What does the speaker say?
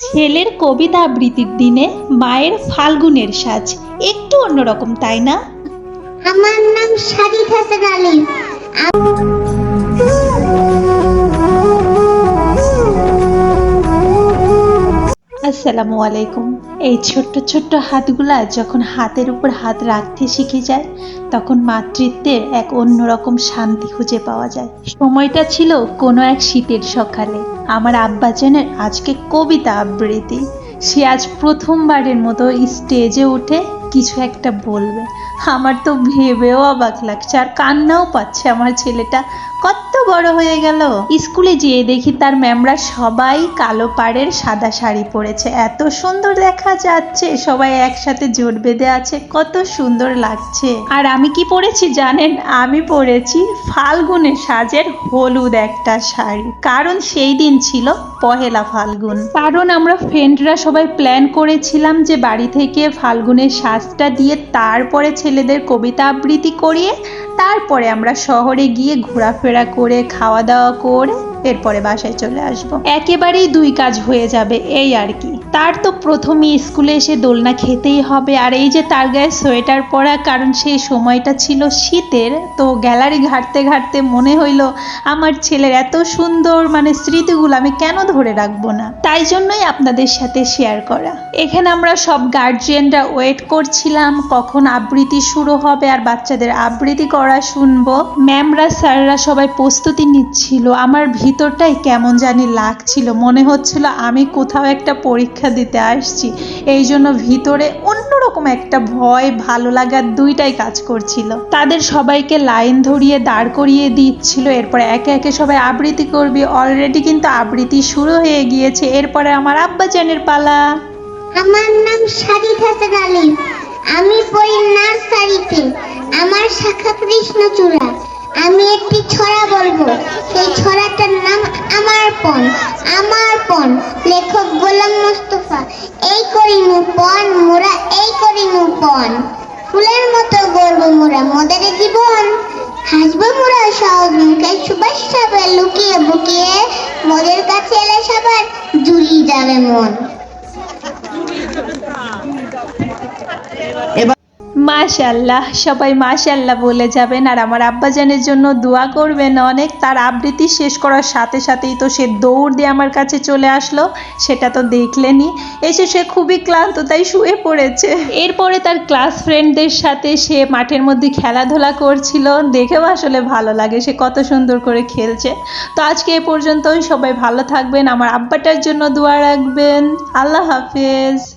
ছেলের কবিতা আবৃত্তির দিনে মায়ের ফাল্গুনের সাজ। একটু অন্যরকম তাই না? আমার নাম সাজিদ হাসান আলী। আসসালামু আলাইকুম। এই ছোট্ট ছোট্ট হাতগুলা যখন হাতের উপর হাত রাখতে শিখে যায় তখন মাতৃত্বের এক অন্যরকম শান্তি খুঁজে পাওয়া যায়। সময়টা ছিল কোনো এক শীতের সকালে। আমার আব্বাজানের আজকে কবিতা আবৃত্তি। সে আজ প্রথমবারের মতো স্টেজে উঠে কিছু একটা বলবে। আমার তো ভেবেও অবাক লাগছে, আর কান্নাও পাচ্ছে। আমার ছেলেটা কত বড় হয়ে গেল। স্কুলে যেয়ে দেখি তার ম্যামরা সবাই কালো পাড়ের সাদা শাড়ি পরেছে। এত সুন্দর দেখা যাচ্ছে। সবাই একসাথে জোট বেঁধে আছে। কত সুন্দর লাগছে। আর আমি কি পরেছি জানেন? আমি পরেছি ফাল্গুনের সাজের হলুদ একটা শাড়ি। কারণ সেই দিন ছিল পহেলা ফাল্গুন। কারণ আমরা ফ্রেন্ডরা সবাই প্ল্যান করেছিলাম যে বাড়ি থেকে ফাল্গুনের সাজটা দিয়ে তারপরে ছেলেদের কবিতা আবৃত্তি করিয়ে তারপরে আমরা শহরে গিয়ে ঘোরাফেরা করে খাওয়া দাওয়া করে এরপরে বাসায় চলে আসব। একেবারেই দুই কাজ হয়ে যাবে, এই আর কি। তার তো প্রথমে স্কুলে এসে দোলনা খেতেই হবে। আর এই যে তার গায়ে সোয়েটার পরা, কারণ সেই সময়টা ছিল শীতের, তো গ্যালারি ঘাটতে ঘাটতে মনে হইল, আমার ছেলের এত সুন্দর মানে স্মৃতিগুলো আমি কেন ধরে রাখব না? তাই জন্যই আপনাদের সাথে শেয়ার করা। এখানে আমরা সব গার্জিয়ানরা ওয়েট করছিলাম, কখন আবৃত্তি শুরু হবে আর বাচ্চাদের আবৃত্তি করা শুনব। ম্যামরা স্যাররা সবাই প্রস্তুতি নিচ্ছিল, আমার ভিতরটাই কেমন জানি লাগছিল, মনে হচ্ছিল আমি কোথাও একটা পরীক্ষা দিতে আসছি। এই জন্য ভিতরে অন্যরকম একটা ভয়, ভালো লাগা দুইটাই কাজ করছিল। তাদের সবাইকে লাইন ধরিয়ে দাঁড় করিয়ে দিচ্ছিল। এরপরে একে একে সবাই আবৃত্তি করবি। অলরেডি কিন্তু আবৃত্তি শুরু হয়ে গিয়েছে। এরপরে আমার আব্বাজানের পালা। আমার নাম সাজিদ হাসান আলী। আমি পড়ি নার্সারিতে। আমার শাখা কৃষ্ণচূড়া আমি একটি ছড়া বলব। সেই ছড়াটার নাম আমার পণ। মোরা মোদের জীবন। হাসবো মোরা সহজ মুখে সুবাস সাবে লুকিয়ে বুকিয়ে। মোদের কাছে এলে সবার জুড়িয়ে যাবে মন। মাশাল্লাহ সবাই মাশাল্লাহ বলে যাবেন। আর আমার আব্বাজানের জন্য দোয়া করবেন অনেক। তার আবৃত্তি শেষ করার সাথে সাথেই তো সে দৌড় দিয়ে আমার কাছে চলে আসলো। সেটা তো দেখলেনি এসে সে খুবই ক্লান্ত, তাই শুয়ে পড়েছে। এরপরে তার ক্লাস ফ্রেন্ডদের সাথে সে মাঠের মধ্যে খেলাধুলা করছিল। দেখেও আসলে ভালো লাগে সে কত সুন্দর করে খেলছে। তো আজকে এ পর্যন্তই। সবাই ভালো থাকবেন। আমার আব্বাটার জন্য দোয়া রাখবেন। আল্লাহ হাফেজ।